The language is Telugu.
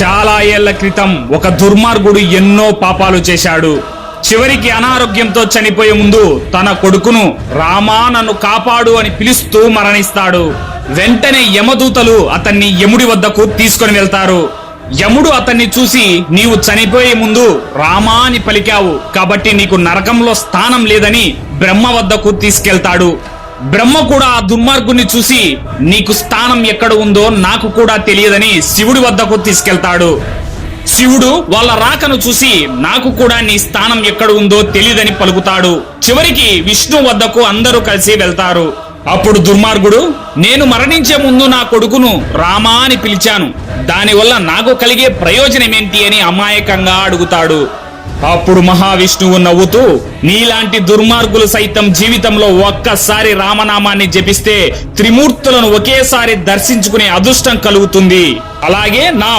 చాలా ఏళ్ళ క్రితం ఒక దుర్మార్గుడు ఎన్నో పాపాలు చేశాడు. చివరికి అనారోగ్యంతో చనిపోయే ముందు తన కొడుకును రామా నన్ను కాపాడు అని పిలుస్తూ మరణిస్తాడు. వెంటనే యమదూతలు అతన్ని యముడి వద్దకు తీసుకొని వెళ్తారు. యముడు అతన్ని చూసి నీవు చనిపోయే ముందు రామా అని పలికావు. కాబట్టి నీకు నరకంలో స్థానం లేదని బ్రహ్మ వద్దకు తీసుకెళ్తాడు. బ్రహ్మ కూడా ఆ దుర్మార్గుని చూసి నీకు స్థానం ఎక్కడ ఉందో నాకు కూడా తెలియదని శివుడి వద్దకు తీసుకెళ్తాడు. శివుడు వాళ్ళ రాకను చూసి నాకు కూడా నీ స్థానం ఎక్కడ ఉందో తెలియదని పలుకుతాడు. చివరికి విష్ణు వద్దకు అందరూ కలిసి వెళ్తారు. అప్పుడు దుర్మార్గుడు నేను మరణించే ముందు నా కొడుకును రామా అని పిలిచాను. దానివల్ల నాకు కలిగే ప్రయోజనమేంటి అని అమాయకంగా అడుగుతాడు. అప్పుడు మహావిష్ణువు నవ్వుతూ నీలాంటి దుర్మార్గులు సైతం జీవితంలో ఒక్కసారి రామనామాన్ని జపిస్తే త్రిమూర్తులను ఒకేసారి దర్శించుకునే అదృష్టం కలుగుతుంది. అలాగే నా